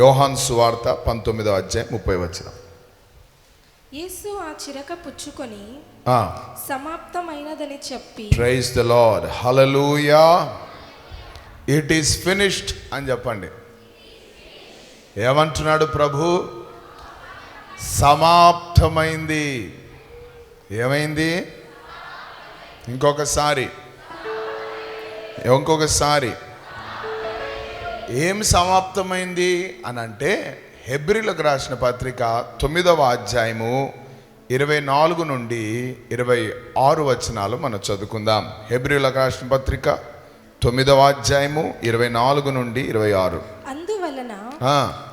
యోహాన్ సువార్త పంతొమ్మిదో అధ్యాయం ముప్పై వచ్చిన యేసు ఆ చిరక పుచ్చుకొని సమాప్తమైనదని చెప్పి praise the Lord hallelujah it is finished అని చెప్పండి. ఏమంటున్నాడు ప్రభు? సమాప్తమైంది. ఏమైంది? ఇంకొకసారి. ఇంకొకసారి. ఏం సమాప్తమైంది అని అంటే హెబ్రిలకు రాసిన పత్రిక తొమ్మిదవ అధ్యాయము ఇరవై నాలుగు నుండి ఇరవై ఆరు వచనాలు మనం చదువుకుందాం. హెబ్రిలకు రాసిన పత్రిక తొమ్మిదవ అధ్యాయము ఇరవై నాలుగు నుండి ఇరవై ఆరు. అందువలన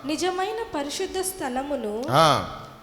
నిజమైన పరిశుద్ధ స్థలమును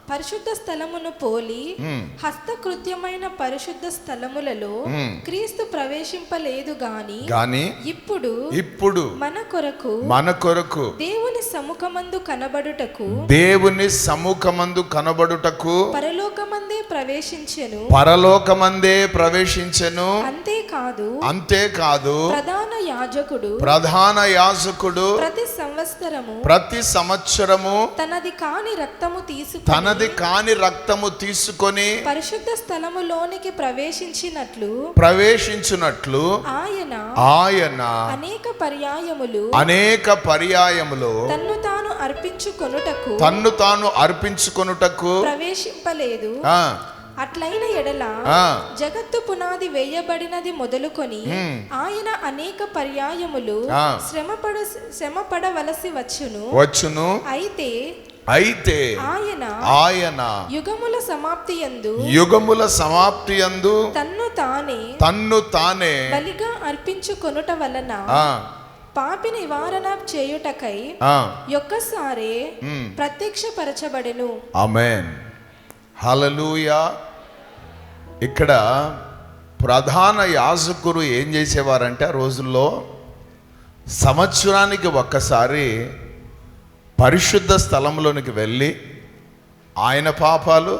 పరిశుద్ధ స్థలమును పోలి మ్. హస్తకృత్యమైన పరిశుద్ధ స్థలములలో మ్. క్రీస్తు ప్రవేశింపలేదు గాని గాని ఇప్పుడు ఇప్పుడు మన కొరకు మన కొరకు దేవుని సముఖమందు కనబడుటకు దేవుని సముఖమందు కనబడుటకు పరలోకమందే ప్రవేశించెను పరలోకమందే ప్రవేశించెను అంతేకాదు అంతేకాదు ప్రధాన యాజకుడు ప్రధాన యాజకుడు ప్రతి సంవత్సరము ప్రతి సంవత్సరము తనది కాని రక్తము తీసుకుని తనది కాని రక్తము తీసుకొని పరిశుద్ధ స్థలములోనికి ప్రవేశించినట్లు ప్రవేశించున్నట్లు ఆయన ఆయన అనేక పర్యాయములు అనేక పర్యాయములో తన్ను తాను అర్పించుకొనుటకు తన్ను తాను అర్పించుకొనుటకు ప్రవేశింపలేదు. అట్లైన ఎడల జగత్తు పునాది వేయబడినది మొదలుకొని. ఆయన అనేక పర్యాయములు. శ్రమపడ శ్రమపడవలసి వచ్చును. వచ్చును. అయితే అయితే ఆయన ఆయన యుగముల సమాప్తి యందు యుగముల సమాప్తి అందు తన్ను తానే తన్ను తానే బలిగా అర్పించుకొనుట వలన పాపి నివారణ చేయుటకై ఒక్కసారే. ప్రత్యక్షపరచబడెను. ఆమెన్. హలలుయా ఇక్కడ ప్రధాన యాజకులు ఏం చేసేవారంటే ఆ రోజుల్లో సంవత్సరానికి ఒక్కసారి పరిశుద్ధ స్థలంలోనికి వెళ్ళి ఆయన పాపాలు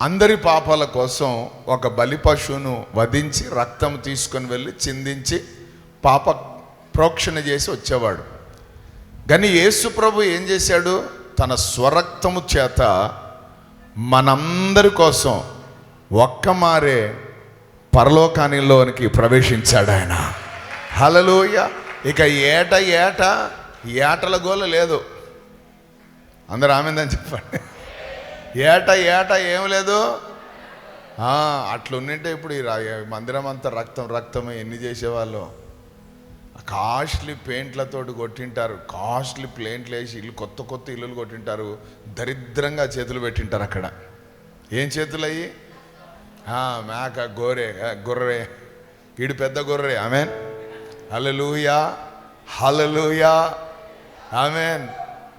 అందరి పాపాల కోసం ఒక బలి పశువును వధించి రక్తం తీసుకొని వెళ్ళి చిందించి పాప ప్రోక్షణ చేసి వచ్చేవాడు. కానీ యేసు ప్రభు ఏం చేశాడు? తన స్వరక్తము చేత మనందరి కోసం ఒక్క మారే పరలోకానిలోనికి ప్రవేశించాడు ఆయన. హలలోయ ఇక ఏట ఏట ఏటల గోల లేదు. అందరు ఆమెందని చెప్పండి. ఏట ఏట ఏం లేదు. అట్లున్నింటే ఇప్పుడు ఈ రా- ఈ మందిరం అంతా రక్తం రక్తం ఎన్ని చేసేవాళ్ళు? కాస్ట్లీ పెయింట్లతో కొట్టింటారు. కాస్ట్లీ పెయింట్లు వేసి ఇల్లు కొత్త కొత్త ఇల్లులు కొట్టింటారు. దరిద్రంగా చేతులు పెట్టింటారు అక్కడ. ఏం చేతులు అయ్యి? మేక గోరే ఆ, గొర్రె. ఈడు పెద్ద గొర్రె. ఆమెన్. Hallelujah hallelujah amen.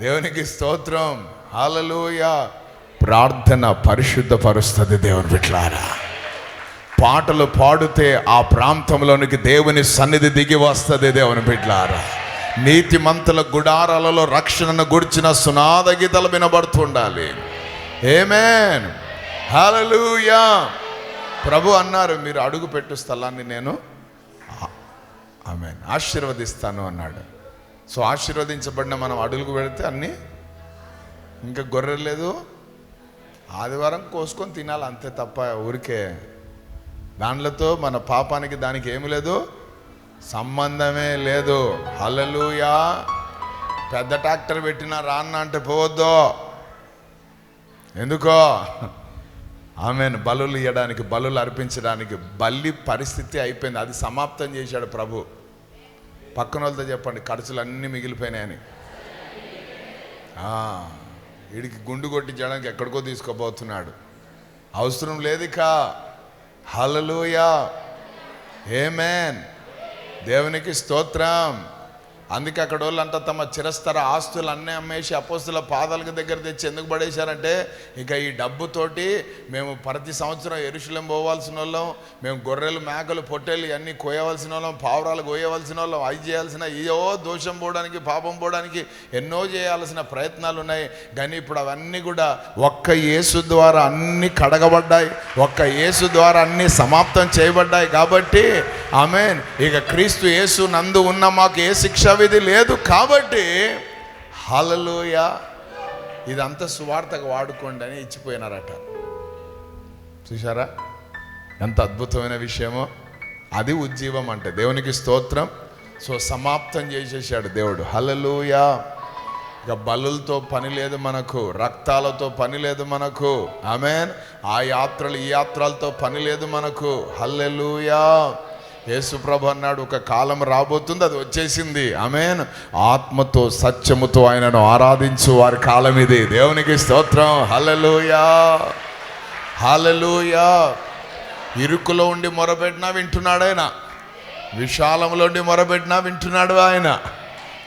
దేవునికి స్తోత్రం. హలలుయా ప్రార్థన పరిశుద్ధపరుస్తుంది దేవుని బిట్లారా పాటలు పాడితే ఆ ప్రాంతంలోనికి దేవుని సన్నిధి దిగి వస్తుంది దేవుని బిడ్లారా. నీతిమంతుల గుడారాలలో రక్షణను గుడిచిన సునాద గీతలు వినబడుతుండాలి. ఏమేన్ హలలుయా ప్రభు అన్నారు మీరు అడుగు పెట్టు స్థలాన్ని నేను ఆమె ఆశీర్వదిస్తాను అన్నాడు. సో ఆశీర్వదించబడిన మనం అడుగులు పెడితే అన్నీ ఇంకా గొర్రె లేదు. ఆదివారం కోసుకొని తినాలి అంతే తప్ప ఊరికే దాంట్లతో మన పాపానికి దానికి ఏమి లేదు? సంబంధమే లేదు. హలలుయా పెద్ద ట్రాక్టర్ పెట్టినా రాన్న అంటే పోవద్దు. ఎందుకో? ఆమెను. బలులు ఇవ్వడానికి బలులు అర్పించడానికి బల్లి పరిస్థితి అయిపోయింది. అది సమాప్తం చేశాడు ప్రభు. పక్కన వాళ్ళతో చెప్పండి ఖర్చులు అన్నీ మిగిలిపోయినాయని వీడికి గుండు కొట్టించడానికి ఎక్కడికో తీసుకోబోతున్నాడు అవసరం లేదు హలలుయా ఏమేన్ దేవునికి స్తోత్రం అందుకే అక్కడ వాళ్ళంతా తమ చిరస్తర ఆస్తులు అన్నీ అమ్మేసి అపోస్తుల పాదాలకు దగ్గర తెచ్చి ఎందుకు పడేశారంటే ఇక ఈ డబ్బుతోటి మేము ప్రతి సంవత్సరం ఎరుశలం పోవాల్సిన వాళ్ళం మేము గొర్రెలు మేకలు పొట్టేలు ఇవన్నీ కోయవలసిన వాళ్ళం పావురాలు కోయవలసిన వాళ్ళం అవి చేయాల్సిన ఏవో దోషం పోవడానికి పాపం పోవడానికి ఎన్నో చేయాల్సిన ప్రయత్నాలు ఉన్నాయి. కానీ ఇప్పుడు అవన్నీ కూడా ఒక్క యేసు ద్వారా అన్నీ కడగబడ్డాయి ఒక్క యేసు ద్వారా అన్నీ సమాప్తం చేయబడ్డాయి కాబట్టి ఆమెన్. ఇక క్రీస్తు యేసు నందు ఉన్న మాకు ఏ శిక్ష విధి లేదు కాబట్టి హలలోయ ఇదంతా సువార్తకు వాడుకోండి అని ఇచ్చిపోయినారట. చూసారా ఎంత అద్భుతమైన విషయమో. అది ఉజ్జీవం అంటే దేవునికి స్తోత్రం. సో సమాప్తం చేసేసాడు దేవుడు. హలలుయా ఇక బలులతో పని లేదు మనకు రక్తాలతో పని లేదు మనకు. ఆమెన్. ఆ యాత్రలు ఈ యాత్రలతో పని లేదు మనకు. హల్లెలూయా. యేసుప్రభు అన్నాడు ఒక కాలం రాబోతుంది అది వచ్చేసింది. ఆమెన్. ఆత్మతో సత్యముతో ఆయనను ఆరాధించు వారి కాలం ఇది. దేవునికి స్తోత్రం. హలలుయా హలలుయా ఇరుకులో ఉండి మొరపెట్టినా వింటున్నాడు ఆయన. విశాలంలో ఉండి మొరపెట్టినా వింటున్నాడు ఆయన.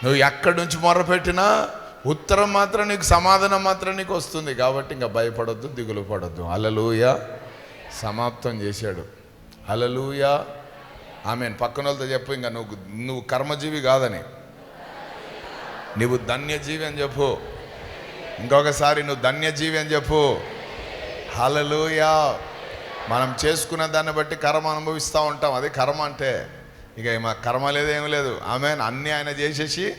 నువ్వు ఎక్కడి నుంచి మొరపెట్టినా ఉత్తరం మాత్రం నీకు సమాధానం మాత్రం నీకు వస్తుంది. కాబట్టి ఇంకా భయపడొద్దు దిగులు పడొద్దు. అలలుయ సమాప్తం చేశాడు. అలలుయా ఆమె పక్కన వాళ్ళతో చెప్పు ఇంకా నువ్వు నువ్వు కర్మజీవి కాదని. నువ్వు ధన్యజీవి అని చెప్పు. ఇంకొకసారి నువ్వు ధన్యజీవి అని చెప్పు. హలలుయా మనం చేసుకున్న దాన్ని బట్టి కర్మ అనుభవిస్తూ ఉంటాం. అది కర్మ అంటే ఇక మా కర్మ లేదు లేదు. ఆమె అన్నీ ఆయన చేసేసి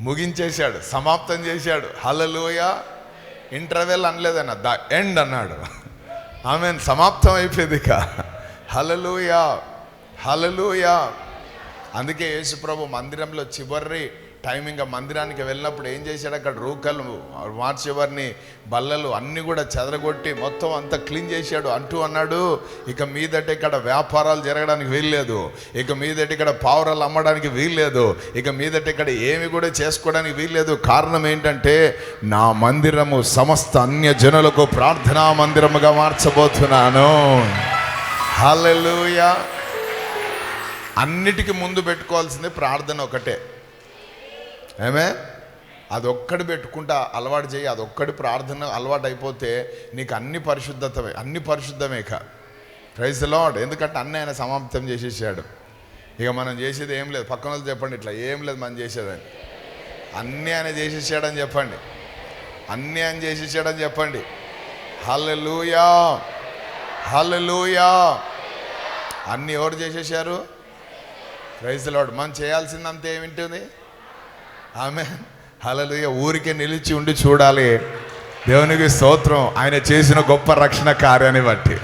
ముగించేశాడు సమాప్తం చేశాడు. హలలుయ ఇంటర్వెల్ అనలేదన్న ద ఎండ్ అన్నాడు. ఆమె సమాప్తం అయిపోయింది ఇక. హలలుయ హలలుయా అందుకే యేసుప్రభు మందిరంలో చివరి టైం ఇంకా మందిరానికి వెళ్ళినప్పుడు ఏం చేశాడు? అక్కడ రూకలు మార్చేవారిని బల్లలు అన్నీ కూడా చెదరగొట్టి మొత్తం అంతా క్లీన్ చేశాడు. అంటూ అన్నాడు ఇక మీదట ఇక్కడ వ్యాపారాలు జరగడానికి వీల్లేదు. ఇక మీదట ఇక్కడ పావురాలు అమ్మడానికి వీల్లేదు. ఇక మీదట ఇక్కడ ఏమి కూడా చేసుకోవడానికి వీల్లేదు. కారణం ఏంటంటే నా మందిరము సమస్త అన్య జనులకు ప్రార్థనా మందిరముగా మార్చబోతున్నాను. హల్లెలూయా. అన్నిటికీ ముందు పెట్టుకోవాల్సింది ప్రార్థన ఒకటే. ఏమే? అదొక్కడి పెట్టుకుంటా అలవాటు చేయి అదొక్కడి ప్రార్థన అలవాటు అయిపోతే నీకు అన్ని పరిశుద్ధతమే అన్ని పరిశుద్ధమే ఇక. ప్రైజ్ లాడ్ ఎందుకంటే అన్నీ ఆయన సమాప్తం చేసేసాడు. ఇక మనం చేసేది ఏం లేదు. పక్కన వాళ్ళు చెప్పండి ఇట్లా ఏం లేదు మనం చేసేదని. అన్నీ ఆయన చేసేసాడని చెప్పండి. అన్నీ ఆయన చేసేసాడని చెప్పండి. హల్లెలూయా హల్లెలూయా అన్నీ ఎవరు చేసేసారు? ప్రైజ్ లాడ్ మనం చేయాల్సిందంతా ఏమింటుంది ఆమె హలలుయ ఊరికే నిలిచి ఉండి చూడాలి. దేవునికి స్తోత్రం. ఆయన చేసిన గొప్ప రక్షణ కార్యాన్ని బట్టి.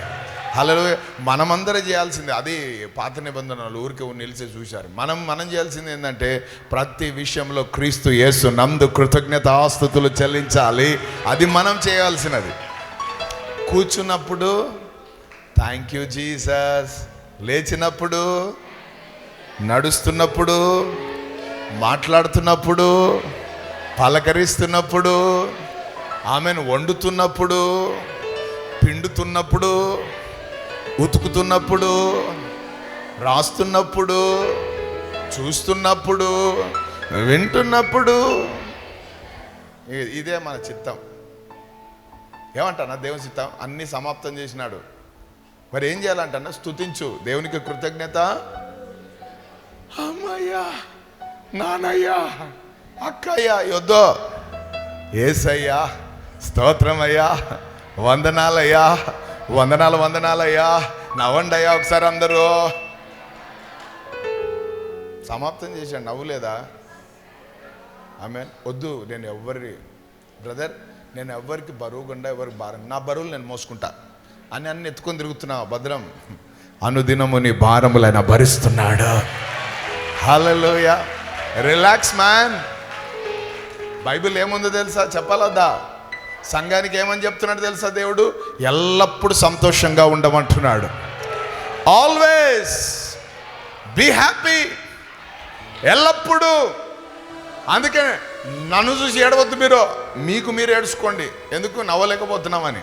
హలలు మనమందరం చేయాల్సింది అది పాత నిబంధనలు ఊరికే నిలిచి చూశారు. మనం మనం చేయాల్సింది ఏంటంటే ప్రతి విషయంలో క్రీస్తు యేసు నందు కృతజ్ఞత ఆస్తుతులు చెల్లించాలి. అది మనం చేయాల్సినది. కూర్చున్నప్పుడు థ్యాంక్ యూ జీసస్ లేచినప్పుడు నడుస్తున్నప్పుడు మాట్లాడుతున్నప్పుడు పలకరిస్తున్నప్పుడు ఆమెను వండుతున్నప్పుడు పిండుతున్నప్పుడు ఉతుకుతున్నప్పుడు రాస్తున్నప్పుడు చూస్తున్నప్పుడు వింటున్నప్పుడు. ఇదే మన చిత్తం. ఏమంటానా దేవుని చిత్తం? అన్నీ సమాప్తం చేసినాడు. మరి ఏం చేయాలంటన్నా స్తుతించు. దేవునికి కృతజ్ఞత. అమ్మయ్యా నానయ్యా అక్కయ్యా యొద్దో ఏసయ్యా స్తోత్రమయ్యా వందనాలయ్యా వందనాలు వందనాలయ్యా నవ్వండి అయ్యా ఒకసారి అందరూ. సమాప్తం చేశాడు నవ్వులేదా? ఆమె వద్దు నేను ఎవ్వరి బ్రదర్ నేను ఎవ్వరికి బరువుకుండా ఎవరికి భారం నా బరువులు నేను మోసుకుంటా. అని అన్ని ఎత్తుకొని తిరుగుతున్నా భద్రం? అనుదినము నీ భారములైన భరిస్తున్నాడు? హలోయ రిలాక్స్ మ్యాన్ బైబిల్ ఏముందో తెలుసా? చెప్పాలద్దా? సంఘానికి ఏమని చెప్తున్నాడు తెలుసా దేవుడు? ఎల్లప్పుడూ సంతోషంగా ఉండమంటున్నాడు. ఆల్వేస్ బీ హ్యాపీ ఎల్లప్పుడూ. అందుకే నన్ను చూసి ఏడవద్దు మీరు. మీకు మీరు ఏడుచుకోండి. ఎందుకు నవ్వలేకపోతున్నామని?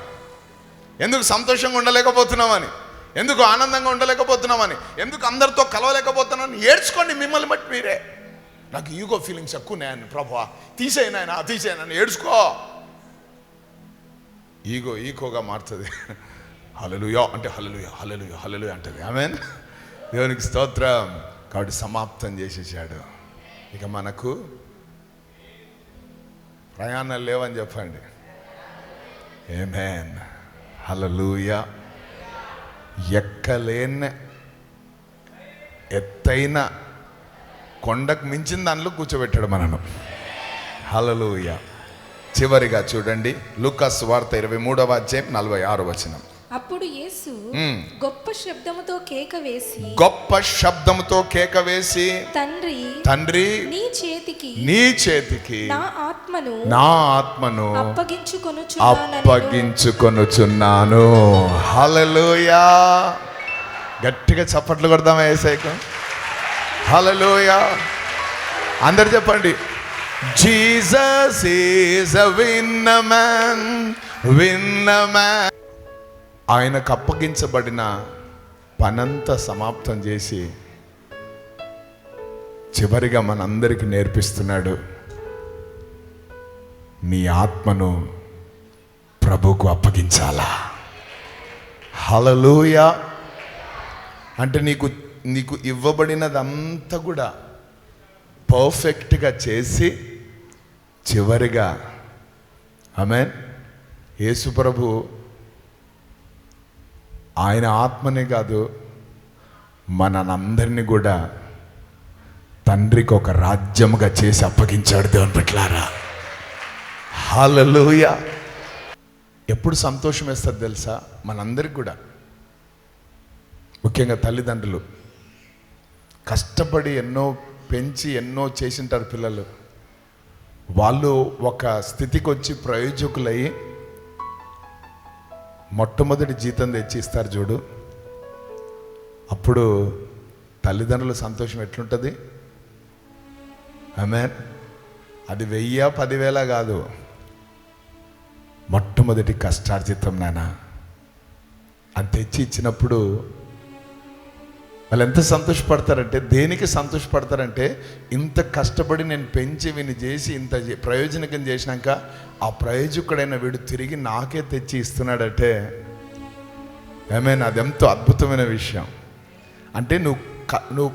ఎందుకు సంతోషంగా ఉండలేకపోతున్నామని? ఎందుకు ఆనందంగా ఉండలేకపోతున్నామని? ఎందుకు అందరితో కలవలేకపోతున్నామని? ఏడ్చుకోండి మిమ్మల్ని బట్టి మీరే. నాకు ఈగో ఫీలింగ్స్ ఎక్కువ నేను ప్రభా. తీసేయను ఆయన నన్ను ఏడ్చుకో. ఈగో ఈకోగా మారుతుంది. హలలుయా అంటే హలలుయా హలలుయా హలలుయా అంటది. ఆమెన్ దేవునికి స్తోత్రం. కాబట్టి సమాప్తం చేసేసాడు. ఇక మనకు ప్రయాణాలు లేవని చెప్పండి. ఏమేన్ హలలుయా ఎక్కలేని ఎత్తైన కొండకు మించిన దానిలో కూర్చోబెట్టాడు మనను. హలలుయ చివరిగా చూడండి లూకాస్ వార్త ఇరవై మూడవ అధ్యాయం నలభై ఆరు వచనం. అప్పుడు యేసు. గొప్ప శబ్దముతో కేక వేసి గొప్ప శబ్దముతో కేక వేసి తండ్రి తండ్రి నీ చేతికి నీ చేతికి నా ఆత్మను నా ఆత్మను అప్పగించుకొనుచున్నానని. అప్పగించుకొనుచున్నాను. హలలోయా గట్టిగా చప్పట్లు కొడదామా ఏసైకు? హలలోయా అందరు చెప్పండి. జీసస్ ఈజ్ అ విన్న మ్యాన్ విన్న మ్యాన్. ఆయనకు అప్పగించబడిన పనంతా సమాప్తం చేసి చివరిగా మనందరికీ నేర్పిస్తున్నాడు నీ ఆత్మను ప్రభుకు అప్పగించాలా? హలలోయ అంటే నీకు నీకు ఇవ్వబడినదంతా కూడా పర్ఫెక్ట్గా చేసి చివరిగా. ఆమె యేసు ఆయన ఆత్మనే కాదు మనందరినీ కూడా తండ్రికి ఒక రాజ్యముగా చేసి అప్పగించాడు దేవుని పెట్టారా హల్లెలూయ. ఎప్పుడు సంతోషం వేస్తుంది తెలుసా? మనందరికి కూడా. ముఖ్యంగా తల్లిదండ్రులు. కష్టపడి ఎన్నో పెంచి ఎన్నో చేసింటారు పిల్లలు. వాళ్ళు ఒక స్థితికి వచ్చి ప్రయోజకులయ్యి మొట్టమొదటి జీతం తెచ్చి ఇస్తారు చూడు. అప్పుడు తల్లిదండ్రుల సంతోషం ఎట్లుంటుంది? ఆమె అది వెయ్యి పదివేల కాదు. మొట్టమొదటి కష్టార్జితం నాన్న అది తెచ్చి ఇచ్చినప్పుడు వాళ్ళు ఎంత సంతోషపడతారంటే దేనికి సంతోషపడతారంటే ఇంత కష్టపడి నేను పెంచి విని చేసి ఇంత ప్రయోజనకం చేసినాక ఆ ప్రయోజకుడైన వీడు తిరిగి నాకే తెచ్చి ఇస్తున్నాడంటే. ఏమైనా అదెంతో అద్భుతమైన విషయం. అంటే నువ్వు క- నువ్వు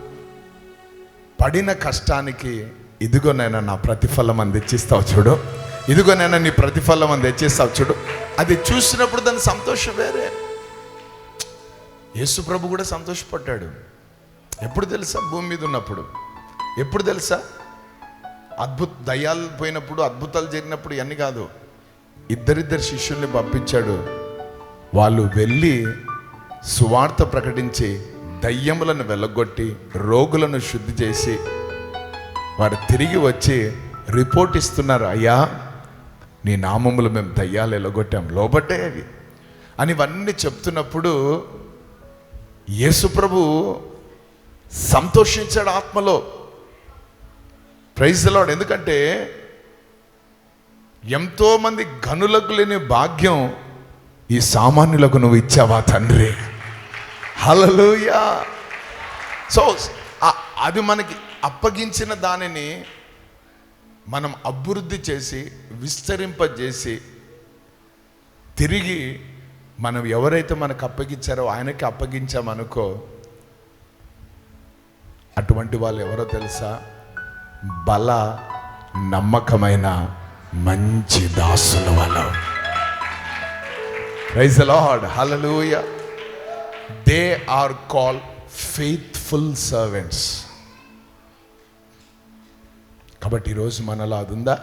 పడిన కష్టానికి ఇదిగో నేను నా ప్రతిఫలం అని తెచ్చిస్తావు చూడు. ఇదిగోనైనా నీ ప్రతిఫలం అని తెచ్చేస్తావు చూడు. అది చూసినప్పుడు దాని సంతోషం వేరే. యేసు ప్రభు కూడా సంతోషపడ్డాడు. ఎప్పుడు తెలుసా? భూమి మీద ఉన్నప్పుడు. ఎప్పుడు తెలుసా? అద్భుత దయ్యాలు పోయినప్పుడు అద్భుతాలు జరిగినప్పుడు ఇవన్నీ కాదు. ఇద్దరిద్దరు శిష్యుల్ని పంపించాడు. వాళ్ళు వెళ్ళి సువార్త ప్రకటించి దయ్యములను వెళ్ళగొట్టి రోగులను శుద్ధి చేసి వారు తిరిగి వచ్చి రిపోర్ట్ ఇస్తున్నారు. అయ్యా నీ నామములు మేము దయ్యాలు ఎలగొట్టాం. లోబట్టే అవి. అని ఇవన్నీ చెప్తున్నప్పుడు యేసుప్రభు సంతోషించాడు ఆత్మలో. ప్రైజ్ లాడ్ ఎందుకంటే ఎంతోమంది గనులకు లేని భాగ్యం ఈ సామాన్యులకు నువ్వు ఇచ్చావా తండ్రి? హలలుయా సో అది మనకి అప్పగించిన దానిని మనం అభివృద్ధి చేసి విస్తరింపజేసి తిరిగి మనం ఎవరైతే మనకు అప్పగించారో ఆయనకి అప్పగించామనుకో అటువంటి వాళ్ళు ఎవరో తెలుసా? బల నమ్మకమైన మంచి దాసుల వాళ్ళు. Praise Lord hallelujah they are call faithful servants కాబట్టి ఈరోజు మనలో అది ఉందా?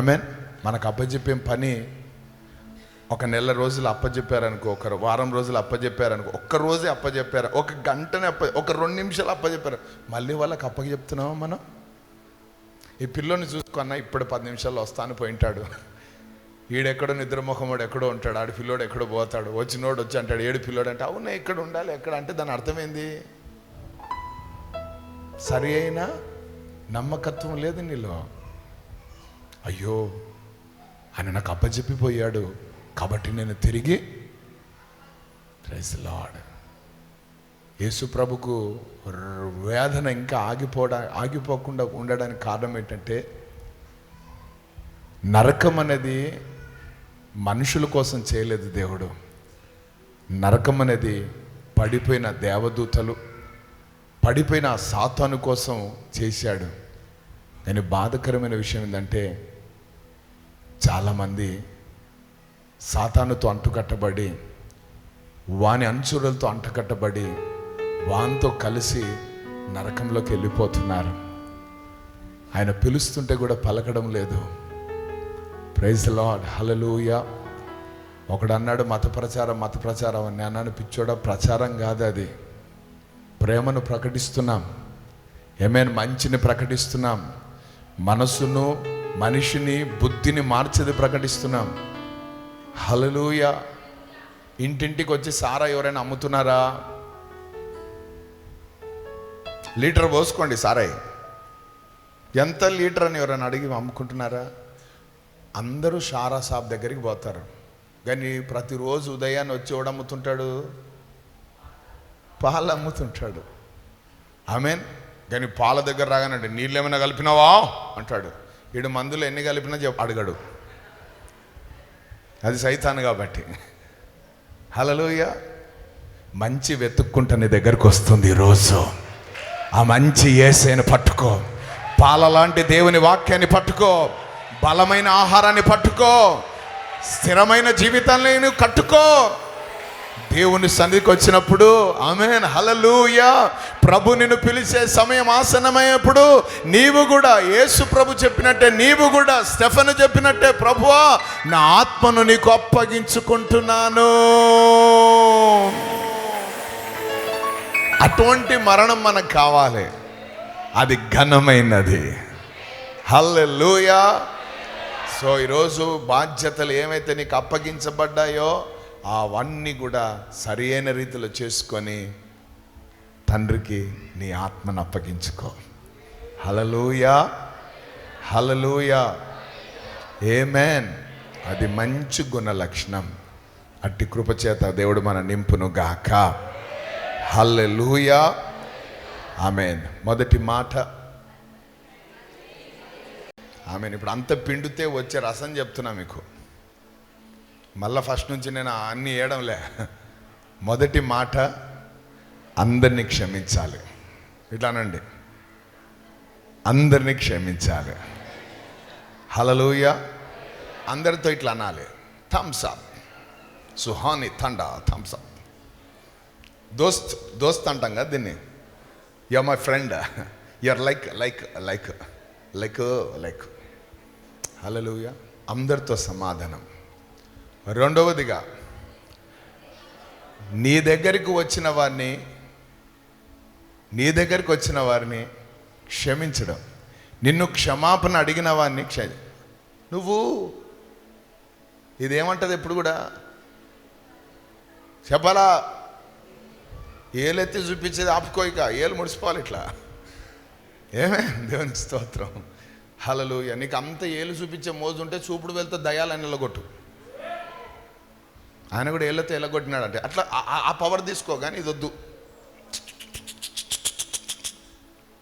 మీన్ మనకు అప్పచెప్పే పని ఒక నెల రోజులు అప్పచెప్పారనుకో ఒక వారం రోజులు అప్పచెప్పారనుకో ఒక్క రోజే అప్పచెప్పారు ఒక గంటనే అప్ప ఒక రెండు నిమిషాలు అప్పచెప్పారు మళ్ళీ వాళ్ళకి అప్పచెప్తున్నామా మనం? ఈ పిల్లోని చూసుకున్నా ఇప్పుడు పది నిమిషాల్లో వస్తాను పోయింటాడు ఈడెక్కడో నిద్రముఖముడు ఎక్కడో ఉంటాడు ఆడు పిల్లోడు ఎక్కడో పోతాడు వచ్చినోడు వచ్చి అంటాడు ఏడు పిల్లోడు అంటే అవునా ఎక్కడ ఉండాలి ఎక్కడ? అంటే దాని అర్థమైంది సరి అయిన నమ్మకత్వం లేదు నీలో. అయ్యో ఆయన నాకు అప్పచెప్పిపోయాడు కాబట్టి నేను తిరిగి ప్రైజ్ లాడ్ యేసు ప్రభుకు వేదన ఇంకా ఆగిపోడా ఆగిపోకుండా ఉండడానికి కారణం ఏంటంటే నరకం అనేది మనుషుల కోసం చేయలేదు దేవుడు. నరకం అనేది పడిపోయిన దేవదూతలు పడిపోయిన ఆ సాతాను కోసం చేశాడు. కానీ బాధకరమైన విషయం ఏంటంటే చాలామంది సాతానుతో అంటుకట్టబడి వాని అంచురలతో అంటకట్టబడి వానితో కలిసి నరకంలోకి వెళ్ళిపోతున్నారు. ఆయన పిలుస్తుంటే కూడా పలకడం లేదు. ప్రైజ్ లాడ్ హలలుయ ఒకడన్నాడు మత ప్రచారం మత ప్రచారం. అని నేను అన్నాను పిచ్చోడ ప్రచారం కాదు అది. ప్రేమను ప్రకటిస్తున్నాం. ఏమైనా మంచిని ప్రకటిస్తున్నాం. మనసును మనిషిని బుద్ధిని మార్చేది ప్రకటిస్తున్నాం. హలలుయ ఇంటింటికి వచ్చి సారా ఎవరైనా అమ్ముతున్నారా? లీటర్ పోసుకోండి సారాయి ఎంత లీటర్ అని ఎవరైనా అడిగి అమ్ముకుంటున్నారా? అందరూ షారా షాప్ దగ్గరికి పోతారు. కానీ ప్రతిరోజు ఉదయాన్నే వచ్చి ఎవడమ్ముతుంటాడు అమ్ముతుంటాడు? పాలు అమ్ముతుంటాడు. ఆమెన్? కానీ పాల దగ్గర రాగానంటే నీళ్ళు ఏమైనా కలిపినావా? అంటాడు. ఈడు మందులు ఎన్ని కలిపినా చెప్ అడగడు. అది సైతాను కాబట్టి. హలలోయ మంచి వెతుక్కుంటే నీ దగ్గరకు వస్తుంది ఈరోజు ఆ మంచి ఏసైని పట్టుకో. పాల లాంటి దేవుని వాక్యాన్ని పట్టుకో. బలమైన ఆహారాన్ని పట్టుకో. స్థిరమైన జీవితాన్ని కట్టుకో. దేవుని సన్నిధికి వచ్చినప్పుడు ఆమెన్ హలలుయ ప్రభు నిన్ను పిలిచే సమయం ఆసనమైనప్పుడు నీవు కూడా యేసు ప్రభు చెప్పినట్టే నీవు కూడా స్టెఫను చెప్పినట్టే ప్రభువా నా ఆత్మను నీకు అప్పగించుకుంటున్నాను. అటువంటి మరణం మనకు కావాలి. అది ఘనమైనది. హల్లెలూయా. సో ఈరోజు బాధ్యతలు ఏమైతే నీకు అప్పగించబడ్డాయో అవన్నీ కూడా సరియైన రీతిలో చేసుకొని తండ్రికి నీ ఆత్మను అప్పగించుకో. హలలుయా హలలుయా ఏమేన్ అది మంచి గుణ లక్షణం అట్టి కృపచేత దేవుడు మన నింపును గాక. హల్లెలూయా. ఆమెన్ మొదటి మాట. ఆమెన్ ఇప్పుడు అంత పిండితే వచ్చే రసం చెప్తున్నా మీకు. మళ్ళీ ఫస్ట్ నుంచి నేను అన్నీ వేయడంలే మొదటి మాట అందరినీ క్షమించాలి. ఇట్లానండి. అందరినీ క్షమించాలి. హలలుయ అందరితో ఇట్లా అనాలి. థమ్స్ అప్ సుహాని థండా థమ్స్ అప్ దోస్త్ దోస్త్ అంటాం కదా దీన్ని. You my friend you are like like like like like hallelujah అందరితో సమాధానం. రెండవదిగా నీ దగ్గరికి వచ్చిన వారిని నీ దగ్గరికి వచ్చిన వారిని క్షమించడం. నిన్ను క్షమాపణ అడిగిన వారిని క్ష నువ్వు ఇదేమంటది ఎప్పుడు కూడా? చెప్పాలా? ఏలెత్తి చూపించేది ఆపుకోయిక ఏలు ముడిసిపోవాలి ఇట్లా. ఏమే? దేవుని స్తోత్రం. హలలు నీకు అంత ఏలు చూపించే మోజు ఉంటే చూపుడు వెళ్తే దయాలని నిలగొట్టు. ఆయన కూడా ఏళ్ళతో ఎల్లగొట్టినాడు అంటే అట్లా ఆ- పవర్ తీసుకో కానీ ఇది వద్దు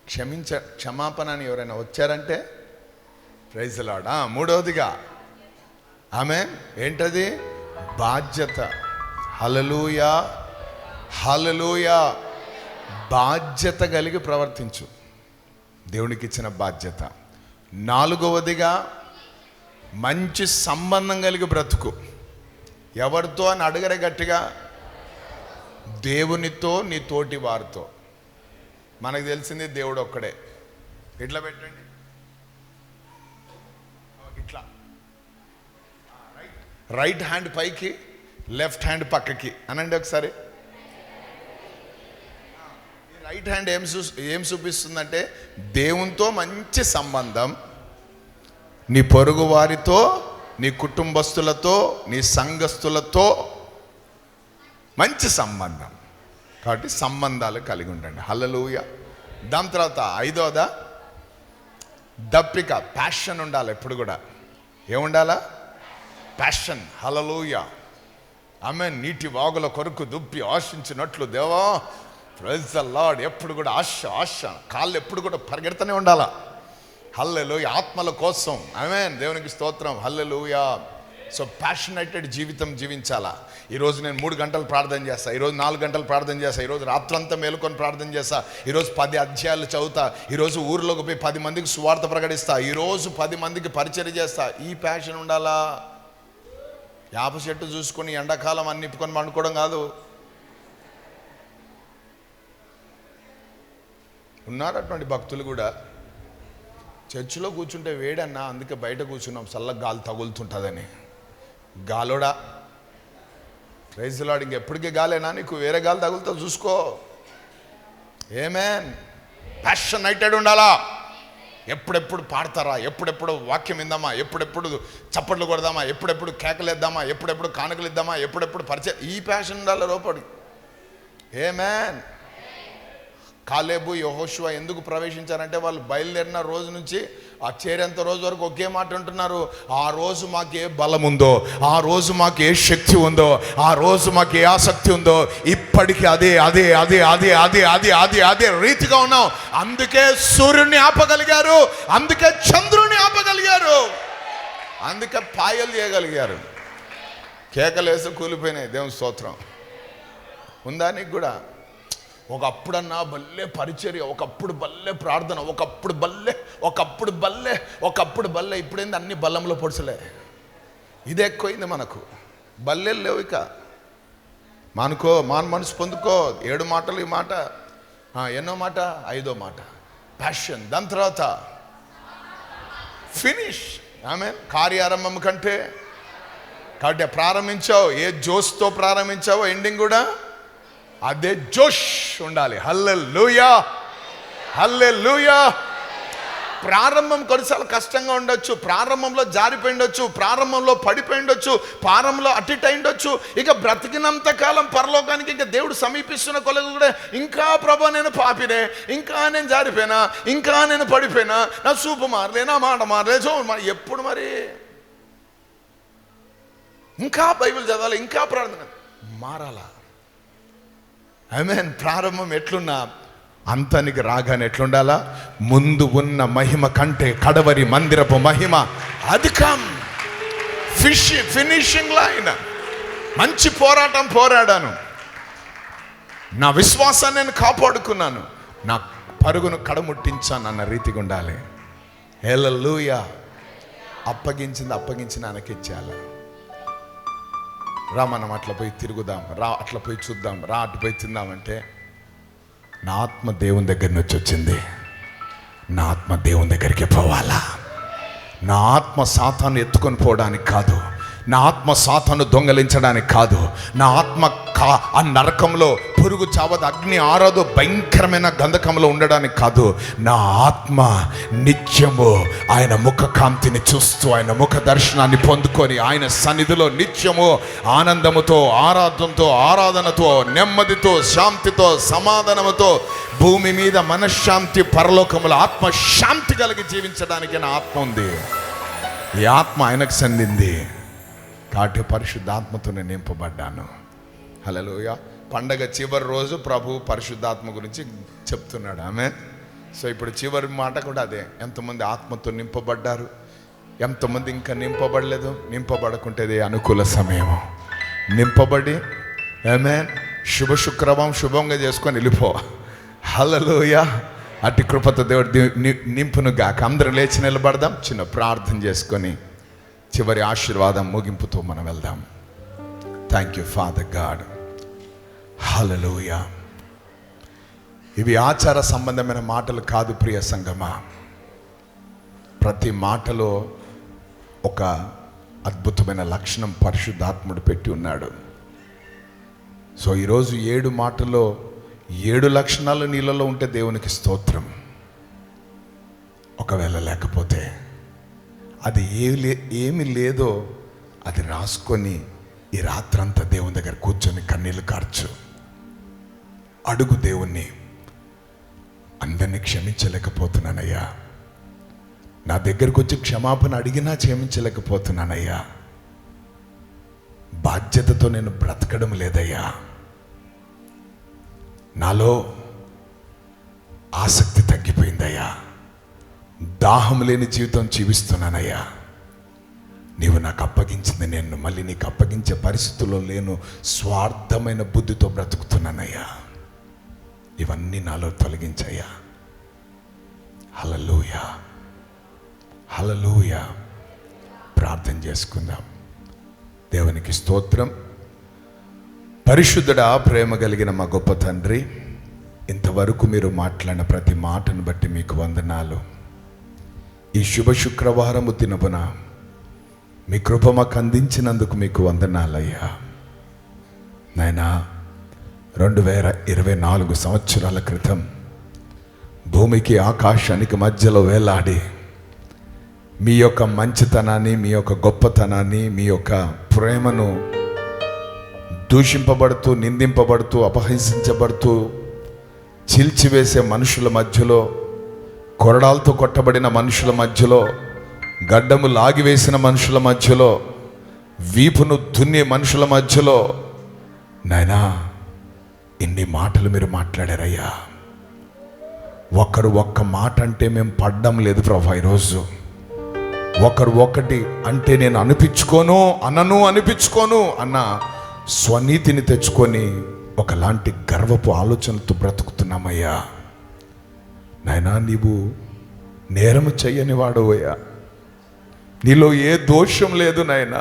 క్షమించ క్షమాపణ అని ఎవరైనా వచ్చారంటే ప్రైజ్ లాడా మూడవదిగా ఆమె ఏంటది? బాధ్యత. హలలుయా హలలుయా బాధ్యత కలిగి ప్రవర్తించు. దేవునికి ఇచ్చిన బాధ్యత. నాలుగవదిగా మంచి సంబంధం కలిగి బ్రతుకు. ఎవరితో అని అడగరే గట్టిగా? దేవునితో నీ తోటి వారితో. మనకు తెలిసింది దేవుడు ఒక్కడే ఇట్లా పెట్టండి. ఇట్లా. రైట్. హ్యాండ్ పైకి లెఫ్ట్ హ్యాండ్ పక్కకి. అనండి ఒకసారి. రైట్ హ్యాండ్ ఏం చూ ఏం చూపిస్తుందంటే దేవునితో మంచి సంబంధం నీ పొరుగు వారితో నీ కుటుంబస్తులతో నీ సంఘస్థులతో మంచి సంబంధం. కాబట్టి సంబంధాలు కలిగి ఉండండి. హల్లలుయ. దాని తర్వాత ఐదోదా దప్పిక ప్యాషన్ ఉండాలి ఎప్పుడు కూడా. ఏముండాలా? ప్యాషన్ హలలుయ ఆమె నీటి వాగుల కొరకు దుప్పి ఆశించినట్లు దేవా ప్రైజ్ ద లార్డ్ ఎప్పుడు కూడా ఆశ ఆశ. కాళ్ళు ఎప్పుడు కూడా పరిగెడుతూనే ఉండాలా? హల్లెలు ఆత్మల కోసం. ఆమె దేవునికి స్తోత్రం. హల్లెలుయా. సో ప్యాషనేటెడ్ జీవితం జీవించాలా? ఈరోజు నేను మూడు గంటలు ప్రార్థన చేస్తా. ఈరోజు నాలుగు గంటలు ప్రార్థన చేస్తా. ఈరోజు రాత్రంతా మేలుకొని ప్రార్థన చేస్తా. ఈరోజు పది అధ్యాయాలు చదువుతా. ఈరోజు ఊర్లోకి పోయి పది మందికి సువార్త ప్రకటిస్తా. ఈరోజు పది మందికి పరిచయం చేస్తా. ఈ ప్యాషన్ ఉండాలా? యాప చెట్టు చూసుకొని ఎండాకాలం అన్ని ఇప్పుకొని పండుకోవడం కాదు. ఉన్నారు అటువంటి భక్తులు కూడా చర్చిలో కూర్చుంటే వేడన్నా అందుకే బయట కూర్చున్నాం చల్ల గాలి తగులుతుంటుందని. గాలోడా. రైజులాడు ఇంకెప్పటికీ గాలేనా నీకు? వేరే గాలి తగులుతా చూసుకో. ఏమేన్ ప్యాషన్ నైటెడ్ ఉండాలా? ఎప్పుడెప్పుడు పాడతారా? ఎప్పుడెప్పుడు వాక్యం ఇందామా ఎప్పుడెప్పుడు చప్పట్లు కొడదామా? ఎప్పుడెప్పుడు కేకలేద్దామా? ఎప్పుడెప్పుడు కానుకలు ఇద్దామా ఎప్పుడెప్పుడు పరిచయం? ఈ ప్యాషన్ ఉండాలి లోపడి. ఏమేన్ కాలేబు యహోశువ ఎందుకు ప్రవేశించారంటే వాళ్ళు బయలుదేరిన రోజు నుంచి ఆ చేరేంత రోజు వరకు ఒకే మాట అంటున్నారు ఆ రోజు మాకు ఏ బలం ఉందో ఆ రోజు మాకు ఏ శక్తి ఉందో ఆ రోజు మాకు ఏ ఆసక్తి ఉందో ఇప్పటికీ అదే అదే అదే అదే అదే అదే అదే అదే రీతిగా ఉన్నాం. అందుకే సూర్యుడిని ఆపగలిగారు అందుకే చంద్రుడిని ఆపగలిగారు. అందుకే పాయలు చేయగలిగారు. కేకలేసి కూలిపోయినాయి దేవుని స్తోత్రం. ఉందా నీకు కూడా? ఒకప్పుడన్నా బల్లే పరిచర్య ఒకప్పుడు బల్లే ప్రార్థన ఒకప్పుడు బల్లే ఒకప్పుడు బల్లే ఒకప్పుడు బల్లే ఇప్పుడేంది అన్ని బల్లంలో పొడిచలే ఇది ఎక్కువైంది మనకు. బల్లెలు లేవు ఇక. మానుకో మాన్ మనసు పొందుకో. ఏడు మాటలు ఈ మాట. ఎన్నో మాట? ఐదో మాట. ప్యాషన్ దాని తర్వాత ఫినిష్ ఆమె కార్యారంభం కంటే. కాబట్టి ప్రారంభించావు. ఏ జోస్తో ప్రారంభించావో? ఎండింగ్ కూడా. అదే జోష్ ఉండాలి. హల్లె లూయా హల్లె లూయా ప్రారంభం కొన్నిసార్లు కష్టంగా ఉండొచ్చు ప్రారంభంలో జారిపోయి ఉండొచ్చు ప్రారంభంలో పడిపోయి ఉండొచ్చు ప్రారంభంలో అటు ఇటు ఇక బ్రతికినంత కాలం పరలోకానికి ఇంకా దేవుడు సమీపిస్తున్న కొలది కూడా ఇంకా ప్రభా నేను పాపినే ఇంకా నేను జారిపోయినా ఇంకా నేను పడిపోయినా నా చూపు మారలే నా మాట మారలే సో మరి ఎప్పుడు మరి? ఇంకా బైబిల్ చదవాలి ఇంకా ప్రార్థన. మారాలా? ఐ మీన్ ప్రారంభం ఎట్లున్నా అంతానికి రాగానే ఎట్లుండాలా? ముందు ఉన్న మహిమ కంటే కడవరి మందిరపు మహిమ అధికం ఫిష్ ఫినిషింగ్లో ఆయన మంచి పోరాటం పోరాడాను. నా విశ్వాసాన్ని నేను కాపాడుకున్నాను. నా పరుగును కడముట్టించాను అన్న రీతిగా ఉండాలి హేలూయ అప్పగించింది అప్పగించిన ఆయనకి ఇచ్చేయాలి రా మనం అట్లా పోయి తిరుగుదాం రా అట్లా పోయి చూద్దాం రా అటు పోయి తిందామంటే నా ఆత్మ దేవుని దగ్గర నుంచి వచ్చింది. నా ఆత్మ దేవుని దగ్గరికి పోవాలా? నా ఆత్మ సాతాన్ని ఎత్తుకొని పోవడానికి కాదు. నా ఆత్మ సాతను దొంగలించడానికి కాదు. నా ఆత్మ కా ఆ నరకంలో పురుగు చావదు అగ్ని ఆరాదు భయంకరమైన గంధకంలో ఉండడానికి కాదు. నా ఆత్మ నిత్యము ఆయన ముఖ కాంతిని చూస్తూ ఆయన ముఖ దర్శనాన్ని పొందుకొని ఆయన సన్నిధిలో నిత్యము ఆనందముతో ఆరాధంతో ఆరాధనతో నెమ్మదితో శాంతితో సమాధానముతో భూమి మీద మనశ్శాంతి పరలోకముల ఆత్మ శాంతి కలిగి జీవించడానికి నా ఆత్మ ఉంది. ఈ ఆత్మ ఆయనకు చెందింది. కాబట్టి పరిశుద్ధాత్మతో నేను నింపబడ్డాను. హలోయ పండగ చివరి రోజు ప్రభు పరిశుద్ధాత్మ గురించి చెప్తున్నాడు. ఆమె సో ఇప్పుడు చివరి మాట కూడా అదే. ఎంతమంది ఆత్మతో నింపబడ్డారు? ఎంతమంది ఇంకా నింపబడలేదు? నింపబడకుంటేది అనుకూల సమయం నింపబడి ఏమే శుభ శుక్రవారం శుభంగా చేసుకొని వెళ్ళిపో. హలలోయ అట్టి కృపత దేవుడు ది- నింపును గాక. అందరం లేచి నిలబడదాం. చిన్న ప్రార్థన చేసుకొని చివరి ఆశీర్వాదం ముగింపుతో మనం వెళ్దాం. థ్యాంక్ యూ ఫాదర్ గాడ్ హలలోయ ఇవి ఆచార సంబంధమైన మాటలు కాదు ప్రియ సంగమా. ప్రతి మాటలో ఒక అద్భుతమైన లక్షణం పరిశుద్ధాత్ముడు పెట్టి ఉన్నాడు. సో ఈరోజు ఏడు మాటల్లో ఏడు లక్షణాలు నీళ్ళలో ఉంటే దేవునికి స్తోత్రం. ఒకవేళ లేకపోతే అది ఏ లే- ఏమి లేదో అది రాసుకొని ఈ రాత్రంతా దేవుని దగ్గర కూర్చొని కన్నీళ్ళు కార్చు. అడుగు దేవుణ్ణి అందరినీ క్షమించలేకపోతున్నానయ్యా. నా దగ్గరకు వచ్చి క్షమాపణ అడిగినా క్షమించలేకపోతున్నానయ్యా. బాధ్యతతో నేను బ్రతకడం లేదయ్యా. నాలో ఆసక్తి తగ్గిపోయిందయ్యా. దాహం లేని జీవితం జీవిస్తున్నానయ్యా. నీవు నాకు అప్పగించింది నేను మళ్ళీ నీకు అప్పగించే పరిస్థితుల్లో లేను స్వార్థమైన బుద్ధితో బ్రతుకుతున్నానయ్యా. ఇవన్నీ నాలో తొలగించయ్యా. హలలుయా హలలుయా ప్రార్థన చేసుకుందాం. దేవునికి స్తోత్రం. పరిశుద్ధుడా ప్రేమ కలిగిన మా గొప్ప తండ్రి ఇంతవరకు మీరు మాట్లాడిన ప్రతి మాటను బట్టి మీకు వందనాలు. ఈ శుభ శుక్రవారము దినపున మీ కృప మాకు అందించినందుకు మీకు వందనాలయ్యా. నాయనా రెండు వేల ఇరవై నాలుగు సంవత్సరాల క్రితం భూమికి ఆకాశానికి మధ్యలో వేలాడి మీ యొక్క మంచితనాన్ని మీ యొక్క గొప్పతనాన్ని మీ యొక్క ప్రేమను దూషింపబడుతూ నిందింపబడుతూ అపహసించబడుతూ చీల్చివేసే మనుషుల మధ్యలో కొరడాలతో కొట్టబడిన మనుషుల మధ్యలో గడ్డము లాగివేసిన మనుషుల మధ్యలో వీపును దున్నే మనుషుల మధ్యలో నాయనా ఇన్ని మాటలు మీరు మాట్లాడారయ్యా. ఒకరు ఒక్క మాట అంటే మేము పడ్డం లేదు ప్రభా ఈరోజు. ఒకరు ఒకటి అంటే నేను అనిపించుకోను అనను అనిపించుకోను అన్న స్వనీతిని తెచ్చుకొని ఒకలాంటి గర్వపు ఆలోచనతో బ్రతుకుతున్నామయ్యా. నాయనా నీవు నేరము చెయ్యని వాడవయ్యా నీలో ఏ దోషం లేదు నాయనా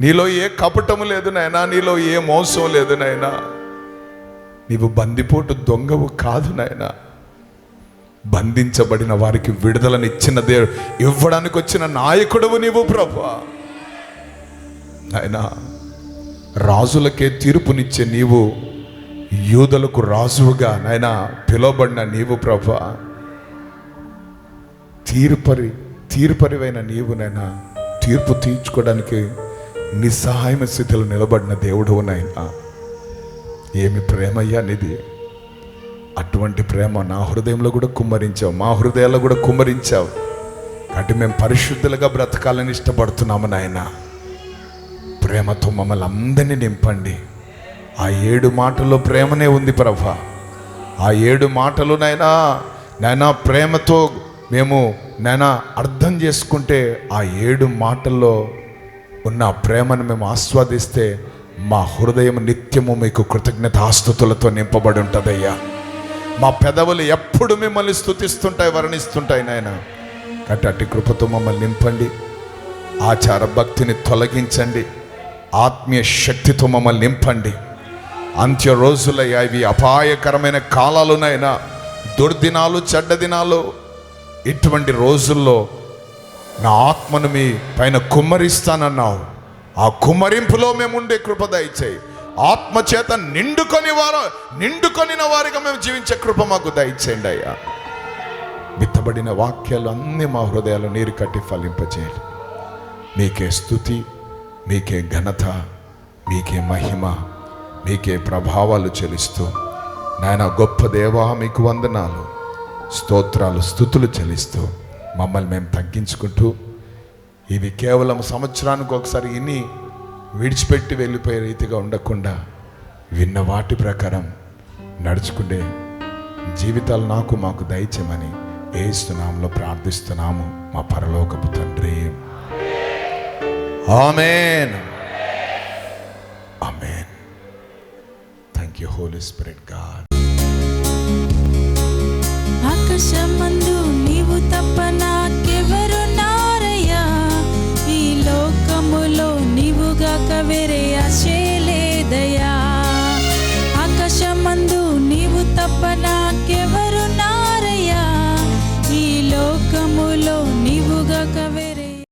నీలో ఏ కపటము లేదు నాయనా నీలో ఏ మోసం లేదు నాయనా నీవు బందిపోటు దొంగవు కాదు నాయనా బంధించబడిన వారికి విడుదలనిచ్చిన దేవుడు ఇవ్వడానికి వచ్చిన నాయకుడవు నీవు ప్రభా. నాయనా రాజులకే తీర్పునిచ్చే నీవు యూదులకు రాజువుగా నాయనా పిలువబడిన నీవు ప్రభ. తీర్పరి తీర్పరివైన నీవు నైనా తీర్పు తీర్చుకోవడానికి నిస్సహాయమ స్థితిలో నిలబడిన దేవుడు నాయన. ఏమి ప్రేమయ్యా నిది? అటువంటి ప్రేమ నా హృదయంలో కూడా కుమ్మరించావు మా హృదయాల్లో కూడా కుమ్మరించావు. కాబట్టి మేము పరిశుద్ధులుగా బ్రతకాలని ఇష్టపడుతున్నాము నాయన. ప్రేమతో మమ్మల్ని అందరినీ నింపండి. ఆ ఏడు మాటల్లో ప్రేమనే ఉంది ప్రభా. ఆ ఏడు మాటలు నైనా నైనా ప్రేమతో మేము నైనా అర్థం చేసుకుంటే ఆ ఏడు మాటల్లో ఉన్న ప్రేమను మేము ఆస్వాదిస్తే మా హృదయం నిత్యము మీకు కృతజ్ఞతాస్తుతులతో నింపబడి ఉంటుందయ్యా. మా పెదవులు ఎప్పుడు మిమ్మల్ని స్తుతిస్తుంటాయి వర్ణిస్తుంటాయి నాయన కాబట్టి అట్టి కృపతో మమ్మల్ని నింపండి. ఆచార భక్తిని తొలగించండి. ఆత్మీయ శక్తితో మమ్మల్ని నింపండి. అంత్య రోజులయ్యా ఇవి అపాయకరమైన కాలాలునైనా దుర్దినాలు చెడ్డ దినాలు ఇటువంటి రోజుల్లో నా ఆత్మను మీ పైన కుమ్మరిస్తానన్నావు. ఆ కుమ్మరింపులో మేము ఉండే కృప దయచేయి. ఆత్మచేత నిండుకొని వారు నిండుకొనిన వారిగా మేము జీవించే కృప మాకు దయచేయండి అయ్యా. విత్తబడిన వాక్యాలు అన్నీ మా హృదయాలు నీరు కట్టి ఫలింపచేయాలి మీకే స్థుతి మీకే ఘనత మీకే మహిమ మీకే ప్రభావాలు చెలిస్తూ నాయన గొప్ప దేవా మీకు వందనాలు. స్తోత్రాలు స్థుతులు చెల్లిస్తూ మమ్మల్ని మేము తగ్గించుకుంటూ ఇవి కేవలం సంవత్సరానికి ఒకసారి ఇన్ని విడిచిపెట్టి వెళ్ళిపోయే రీతిగా ఉండకుండా విన్న వాటి ప్రకారం నడుచుకుంటే జీవితాలు నాకు మాకు దయచేయమని ఏస్తున్నాంలో ప్రార్థిస్తున్నాము మా పరలోకపు తండ్రి. ఆమెన్. ఆమె thank you Holy Spirit God ఆకాశమందు నీవు తప్ప నా